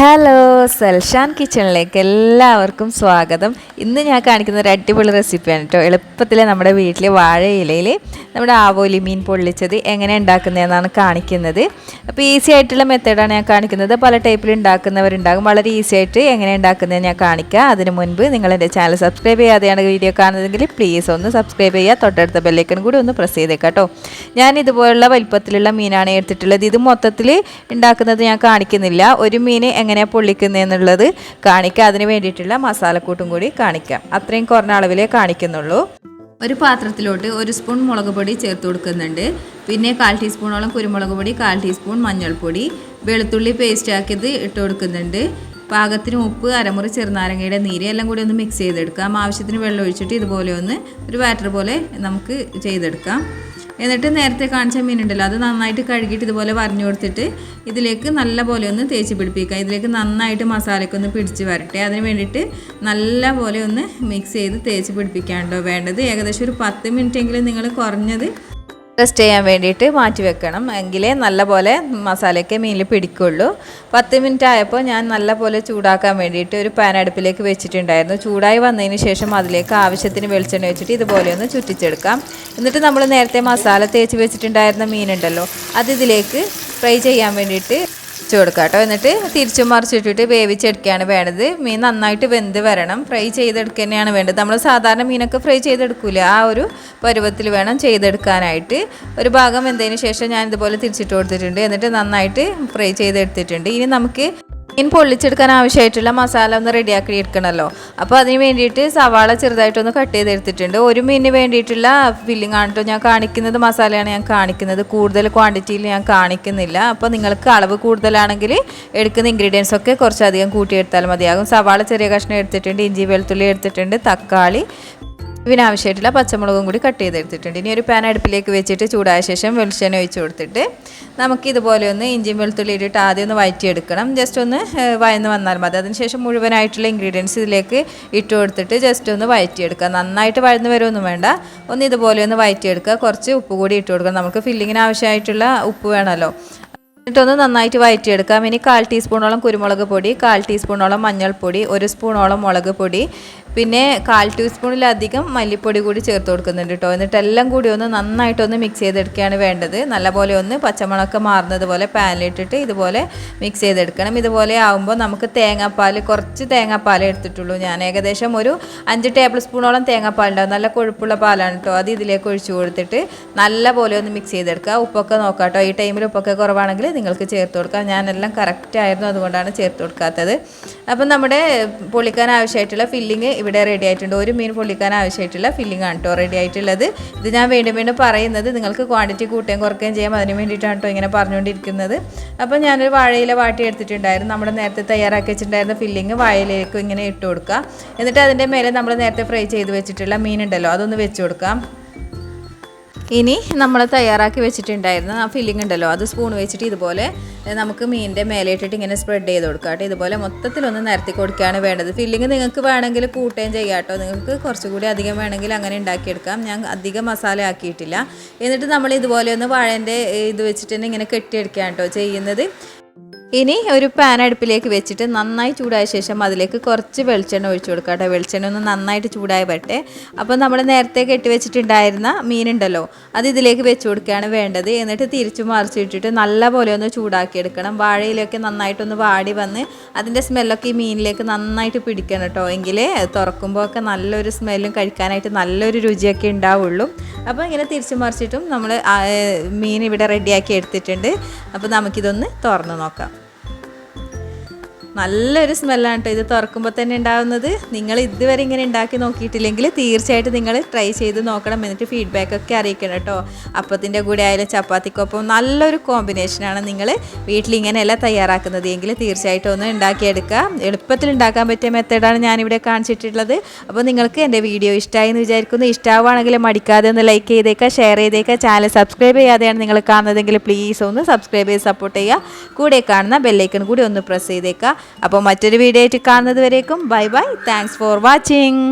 Hello സൽഷാൻ കിച്ചണിലേക്ക് എല്ലാവർക്കും സ്വാഗതം. ഇന്ന് ഞാൻ കാണിക്കുന്ന ഒരു അടിപൊളി റെസിപ്പിയാണ് കേട്ടോ എളുപ്പത്തിൽ നമ്മുടെ വീട്ടിൽ വാഴയിലയിൽ നമ്മുടെ ആവോലി മീൻ പൊള്ളിച്ചത് എങ്ങനെ ഉണ്ടാക്കുന്നതെന്നാണ് കാണിക്കുന്നത്. അപ്പോൾ ഈസി ആയിട്ടുള്ള മെത്തേഡാണ് ഞാൻ കാണിക്കുന്നത്. പല ടൈപ്പിൽ ഉണ്ടാക്കുന്നവരുണ്ടാകും. വളരെ ഈസി ആയിട്ട് എങ്ങനെ ഉണ്ടാക്കുന്നത് ഞാൻ കാണിക്കുക അതിന് മുൻപ് നിങ്ങൾ എന്റെ ചാനൽ സബ്സ്ക്രൈബ് ചെയ്യാതെയാണ് വീഡിയോ കാണുന്നതെങ്കിൽ പ്ലീസ് ഒന്ന് സബ്സ്ക്രൈബ് ചെയ്യുക. തൊട്ടടുത്ത ബെല്ലൈക്കൺ കൂടി ഒന്ന് പ്രസ് ചെയ്തേക്കാം കേട്ടോ. ഞാൻ ഇതുപോലുള്ള വലിപ്പത്തിലുള്ള മീനാണ് എടുത്തിട്ടുള്ളത്. ഇത് മൊത്തത്തിൽ ഉണ്ടാക്കുന്നത് ഞാൻ കാണിക്കുന്നില്ല. ഒരു മീൻ എങ്ങനെയാണ് പൊള്ളിക്കുന്നതെന്നുള്ളത് കാണിക്കുക അതിന് വേണ്ടിയിട്ടുള്ള മസാലക്കൂട്ടും കൂടി കാണിക്കാം. അത്രയും കുറഞ്ഞ അളവിലേ കാണിക്കുന്നുള്ളൂ. ഒരു പാത്രത്തിലോട്ട് ഒരു സ്പൂൺ മുളക് പൊടി ചേർത്ത് കൊടുക്കുന്നുണ്ട്. പിന്നെ കാൽ ടീസ്പൂണോളം കുരുമുളക് പൊടി കാൽ ടീസ്പൂൺ മഞ്ഞൾപ്പൊടി വെളുത്തുള്ളി പേസ്റ്റ് ആക്കിയത് ഇട്ട് കൊടുക്കുന്നുണ്ട്. പാകത്തിന് ഉപ്പ് അരമുറി ചെറുനാരങ്ങയുടെ നീര് എല്ലാം കൂടി ഒന്ന് മിക്സ് ചെയ്തെടുക്കാം. ആവശ്യത്തിന് വെള്ളം ഒഴിച്ചിട്ട് ഇതുപോലെ ഒന്ന് ഒരു ബാറ്റർ പോലെ നമുക്ക് ചെയ്തെടുക്കാം. എന്നിട്ട് നേരത്തെ കാണിച്ച മീനുണ്ടല്ലോ അത് നന്നായിട്ട് കഴുകിയിട്ട് ഇതുപോലെ വരഞ്ഞു കൊടുത്തിട്ട് ഇതിലേക്ക് നല്ല പോലെ ഒന്ന് തേച്ച് പിടിപ്പിക്കുക. ഇതിലേക്ക് നന്നായിട്ട് മസാലയ്ക്ക് ഒന്ന് പിടിച്ച് വരട്ടെ. അതിന് വേണ്ടിയിട്ട് നല്ല പോലെ ഒന്ന് മിക്സ് ചെയ്ത് തേച്ച് പിടിപ്പിക്കാണ്ടോ വേണ്ടത്. ഏകദേശം ഒരു പത്ത് മിനിറ്റെങ്കിലും നിങ്ങൾ കുറഞ്ഞത് റെസ്റ്റ് ചെയ്യാൻ വേണ്ടിയിട്ട് മാറ്റി വെക്കണം. എങ്കിലേ നല്ലപോലെ മസാലയൊക്കെ മീനിൽ പിടിക്കുള്ളൂ. പത്ത് മിനിറ്റ് ആയപ്പോൾ ഞാൻ നല്ലപോലെ ചൂടാക്കാൻ വേണ്ടിയിട്ട് ഒരു പാൻ അടുപ്പിലേക്ക് വെച്ചിട്ടുണ്ടായിരുന്നു. ചൂടായി വന്നതിന് ശേഷം അതിലേക്ക് ആവശ്യത്തിന് വെളിച്ചെണ്ണ വെച്ചിട്ട് ഇതുപോലെ ഒന്ന് ചുറ്റിച്ചെടുക്കാം. എന്നിട്ട് നമ്മൾ നേരത്തെ മസാല തേച്ച് വെച്ചിട്ടുണ്ടായിരുന്ന മീനുണ്ടല്ലോ അത് ഇതിലേക്ക് ഫ്രൈ ചെയ്യാൻ വേണ്ടിയിട്ട് വെച്ച് കൊടുക്കുക കേട്ടോ എന്നിട്ട് തിരിച്ചു മറിച്ചിട്ടിട്ട് വേവിച്ചെടുക്കുകയാണ് വേണ്ടത്. മീൻ നന്നായിട്ട് വെന്ത് വരണം. ഫ്രൈ ചെയ്തെടുക്കുക തന്നെയാണ് വേണ്ടത്. നമ്മൾ സാധാരണ മീനൊക്കെ ഫ്രൈ ചെയ്തെടുക്കില്ല ആ ഒരു പരുവത്തിൽ വേണം ചെയ്തെടുക്കാനായിട്ട്. ഒരു ഭാഗം വെന്തതിന് ശേഷം ഞാൻ ഇതുപോലെ തിരിച്ചിട്ട് കൊടുത്തിട്ടുണ്ട്. എന്നിട്ട് നന്നായിട്ട് ഫ്രൈ ചെയ്തെടുത്തിട്ടുണ്ട്. ഇനി നമുക്ക് മീൻ പൊള്ളിച്ചെടുക്കാൻ ആവശ്യമായിട്ടുള്ള മസാല ഒന്ന് റെഡിയാക്കി എടുക്കണമല്ലോ അപ്പോൾ അതിന് വേണ്ടിയിട്ട് സവാള ചെറുതായിട്ടൊന്ന് കട്ട് ചെയ്തെടുത്തിട്ടുണ്ട്. ഒരു മീനിന് വേണ്ടിയിട്ടുള്ള ഫില്ലിംഗ് ആണ് ഞാൻ കാണിക്കുന്നത് മസാലയാണ് ഞാൻ കാണിക്കുന്നത്. കൂടുതൽ ക്വാണ്ടിറ്റിയിൽ ഞാൻ കാണിക്കുന്നില്ല. അപ്പോൾ നിങ്ങൾക്ക് അളവ് കൂടുതലാണെങ്കിൽ എടുക്കുന്ന ഇൻഗ്രീഡിയൻസ് ഒക്കെ കുറച്ചധികം കൂട്ടിയെടുത്താൽ മതിയാകും. സവാള ചെറിയ കഷ്ണം എടുത്തിട്ടുണ്ട് ഇഞ്ചി വെളുത്തുള്ളി എടുത്തിട്ടുണ്ട് തക്കാളി ഇതിനാവശ്യമായിട്ടുള്ള പച്ചമുളകും കൂടി കട്ട് ചെയ്തെടുത്തിട്ടുണ്ട്. ഇനി ഒരു പാൻ അടുപ്പിലേക്ക് വെച്ചിട്ട് ചൂടായ ശേഷം വെളിച്ചെണ്ണ ഒഴിച്ച് കൊടുത്തിട്ട് നമുക്ക് ഇതുപോലെ ഒന്ന് ഇഞ്ചിയും വെളുത്തുള്ളി ഇട്ടിട്ട് ആദ്യം ഒന്ന് വഴറ്റിയെടുക്കണം ജസ്റ്റ് ഒന്ന് വയന്ന് വന്നാൽ മതി. അതിനുശേഷം മുഴുവനായിട്ടുള്ള ഇൻഗ്രീഡിയൻസ് ഇതിലേക്ക് ഇട്ട് കൊടുത്തിട്ട് ജസ്റ്റ് ഒന്ന് വഴറ്റിയെടുക്കുക നന്നായിട്ട് വഴന്ന് വരുമൊന്നും വേണ്ട. ഒന്ന് ഇതുപോലെ ഒന്ന് വഴറ്റിയെടുക്കുക കുറച്ച് ഉപ്പ് കൂടി ഇട്ട് കൊടുക്കണം. നമുക്ക് ഫില്ലിങ്ങിന് ആവശ്യമായിട്ടുള്ള ഉപ്പ് വേണമല്ലോ. എന്നിട്ടൊന്ന് നന്നായിട്ട് വഴറ്റിയെടുക്കാം ഇനി കാൽ ടീസ്പൂണോളം കുരുമുളക് പൊടി കാൽ ടീസ്പൂണോളം മഞ്ഞൾപ്പൊടി ഒരു സ്പൂണോളം മുളക് പൊടി പിന്നെ കാൽ ടീസ്പൂണിലധികം മല്ലിപ്പൊടി കൂടി ചേർത്ത് കൊടുക്കുന്നുണ്ട് കേട്ടോ എന്നിട്ട് എല്ലാം കൂടി ഒന്ന് നന്നായിട്ടൊന്ന് മിക്സ് ചെയ്തെടുക്കുകയാണ് വേണ്ടത്. നല്ലപോലെ ഒന്ന് പച്ചമുളക് മാറുന്നത് പോലെ പാനിലിട്ടിട്ട് ഇതുപോലെ മിക്സ് ചെയ്തെടുക്കണം. ഇതുപോലെ ആകുമ്പോൾ നമുക്ക് തേങ്ങാപ്പാൽ കുറച്ച് തേങ്ങാപ്പാൽ എടുത്തിട്ടുള്ളൂ. ഞാൻ ഏകദേശം ഒരു അഞ്ച് ടേബിൾ സ്പൂണോളം തേങ്ങാപ്പാൽ ഉണ്ടാവും. നല്ല കൊഴുപ്പുള്ള പാലാണ് കേട്ടോ അത് ഇതിലേക്ക് ഒഴിച്ചു കൊടുത്തിട്ട് നല്ലപോലെ ഒന്ന് മിക്സ് ചെയ്തെടുക്കുക. ഉപ്പൊക്കെ നോക്കാം കേട്ടോ ഈ ടൈമിൽ ഉപ്പൊക്കെ കുറവാണെങ്കിൽ നിങ്ങൾക്ക് ചേർത്ത് കൊടുക്കാം. ഞാനെല്ലാം കറക്റ്റ് ആയിരുന്നു അതുകൊണ്ടാണ് ചേർത്ത് കൊടുക്കാത്തത്. അപ്പം നമ്മുടെ പൊളിക്കാൻ ആവശ്യമായിട്ടുള്ള ഫില്ലിങ് ഇവിടെ റെഡി ആയിട്ടുണ്ട്. ഒരു മീൻ പൊള്ളിക്കാൻ ആവശ്യമായിട്ടുള്ള ഫില്ലിംഗ് ആണ് കേട്ടോ റെഡി ആയിട്ടുള്ളത്. ഇത് ഞാൻ വീണ്ടും വീണ്ടും പറയുന്നത് നിങ്ങൾക്ക് ക്വാണ്ടിറ്റി കൂട്ടുകയും കുറയ്ക്കുകയും ചെയ്യാം. അതിന് വേണ്ടിയിട്ടാണ് കേട്ടോ ഇങ്ങനെ പറഞ്ഞുകൊണ്ടിരിക്കുന്നത്. അപ്പോൾ ഞാനൊരു വാഴയില വാട്ടി എടുത്തിട്ടുണ്ടായിരുന്നു. നമ്മൾ നേരത്തെ തയ്യാറാക്കി വെച്ചിട്ടുണ്ടായിരുന്ന ഫില്ലിങ് വാഴയിലേക്ക് ഇങ്ങനെ ഇട്ട് കൊടുക്കുക. എന്നിട്ട് അതിന്റെ മേലെ നമ്മൾ നേരത്തെ ഫ്രൈ ചെയ്ത് വെച്ചിട്ടുള്ള മീനുണ്ടല്ലോ അതൊന്ന് വെച്ച് കൊടുക്കാം. ഇനി നമ്മൾ തയ്യാറാക്കി വെച്ചിട്ടുണ്ടായിരുന്ന ആ ഫില്ലിംഗ് ഉണ്ടല്ലോ അത് സ്പൂൺ വെച്ചിട്ട് ഇതുപോലെ നമുക്ക് മീനിന്റെ മേലെ ഇട്ടിട്ട് ഇങ്ങനെ സ്പ്രെഡ് ചെയ്ത് കൊടുക്കാം കേട്ടോ. ഇതുപോലെ മൊത്തത്തിലൊന്ന് നിരത്തി കൊടുക്കുകയാണ് വേണ്ടത്. ഫില്ലിംഗ് നിങ്ങൾക്ക് വേണമെങ്കിൽ കൂട്ടുകയും ചെയ്യാം കേട്ടോ. നിങ്ങൾക്ക് കുറച്ചുകൂടി അധികം വേണമെങ്കിൽ അങ്ങനെ ഉണ്ടാക്കിയെടുക്കാം. ഞാൻ അധികം മസാല ആക്കിയിട്ടില്ല. എന്നിട്ട് നമ്മൾ ഇതുപോലെ ഒന്ന് വാഴേന്റെ ഇത് വെച്ചിട്ട് തന്നെ ഇങ്ങനെ കെട്ടിയെടുക്കുകയാണ് കേട്ടോ ചെയ്യുന്നത്. ഇനി ഒരു പാൻ അടുപ്പിലേക്ക് വെച്ചിട്ട് നന്നായി ചൂടായ ശേഷം അതിലേക്ക് കുറച്ച് വെളിച്ചെണ്ണ ഒഴിച്ചു കൊടുക്കുക കേട്ടോ. വെളിച്ചെണ്ണ ഒന്ന് നന്നായിട്ട് ചൂടായി വരട്ടെ അപ്പോൾ നമ്മൾ നേരത്തെ കെട്ടി വെച്ചിട്ടുണ്ടായിരുന്ന മീനുണ്ടല്ലോ അത് ഇതിലേക്ക് വെച്ച് കൊടുക്കുകയാണ് വേണ്ടത്. എന്നിട്ട് തിരിച്ചു മറിച്ചിട്ടിട്ട് നല്ല പോലെ ഒന്ന് ചൂടാക്കിയെടുക്കണം. വാഴയിലൊക്കെ നന്നായിട്ടൊന്ന് വാടി വന്ന് അതിന്റെ സ്മെല്ലൊക്കെ ഈ മീനിലേക്ക് നന്നായിട്ട് പിടിക്കണം കേട്ടോ. എങ്കിലേ തുറക്കുമ്പോൾ ഒക്കെ നല്ലൊരു സ്മെല്ലും കഴിക്കാനായിട്ട് നല്ലൊരു രുചിയൊക്കെ ഉണ്ടാവുള്ളൂ. അപ്പോൾ ഇങ്ങനെ തിരിച്ചു മറിച്ചിട്ടും നമ്മൾ മീൻ ഇവിടെ റെഡിയാക്കി എടുത്തിട്ടുണ്ട്. അപ്പോൾ നമുക്കിതൊന്ന് തുറന്ന് നോക്കാം. നല്ലൊരു സ്മെല്ലാണ് കേട്ടോ ഇത് തുറക്കുമ്പോൾ തന്നെ ഉണ്ടാകുന്നത് നിങ്ങൾ ഇതുവരെ ഇങ്ങനെ ഉണ്ടാക്കി നോക്കിയിട്ടില്ലെങ്കിൽ തീർച്ചയായിട്ടും നിങ്ങൾ ട്രൈ ചെയ്ത് നോക്കണം എന്നിട്ട് ഫീഡ്ബാക്ക് ഒക്കെ അറിയിക്കണം കേട്ടോ അപ്പത്തിന്റെ കൂടെ ആയാലും ചപ്പാത്തിക്കൊപ്പം നല്ലൊരു കോമ്പിനേഷനാണ് നിങ്ങൾ വീട്ടിൽ ഇങ്ങനെയല്ല തയ്യാറാക്കുന്നത്. എങ്കിൽ തീർച്ചയായിട്ടും ഒന്ന് ഉണ്ടാക്കിയെടുക്കുക. എളുപ്പത്തിൽ ഉണ്ടാക്കാൻ പറ്റിയ മെത്തേഡാണ് ഞാനിവിടെ കാണിച്ചിട്ടുള്ളത്. അപ്പോൾ നിങ്ങൾക്ക് എന്റെ വീഡിയോ ഇഷ്ടമായി എന്ന് വിചാരിക്കുന്നു. ഇഷ്ടമാവുകയാണെങ്കിൽ മടിക്കാതെ ഒന്ന് ലൈക്ക് ചെയ്തേക്കുക ഷെയർ ചെയ്തേക്കുക. ചാനൽ സബ്സ്ക്രൈബ് ചെയ്യാതെയാണ് നിങ്ങൾ കാണുന്നതെങ്കിൽ പ്ലീസ് ഒന്ന് സബ്സ്ക്രൈബ് ചെയ്ത് സപ്പോർട്ട് ചെയ്യുക. കൂടെ കാണുന്ന ബെല്ലൈക്കൺ കൂടി ഒന്ന് പ്രസ് ചെയ്തേക്കുക. അപ്പോൾ മറ്റൊരു വീഡിയോ ആയിട്ട് കാണുന്നത് വരേക്കും bye bye. Thanks for watching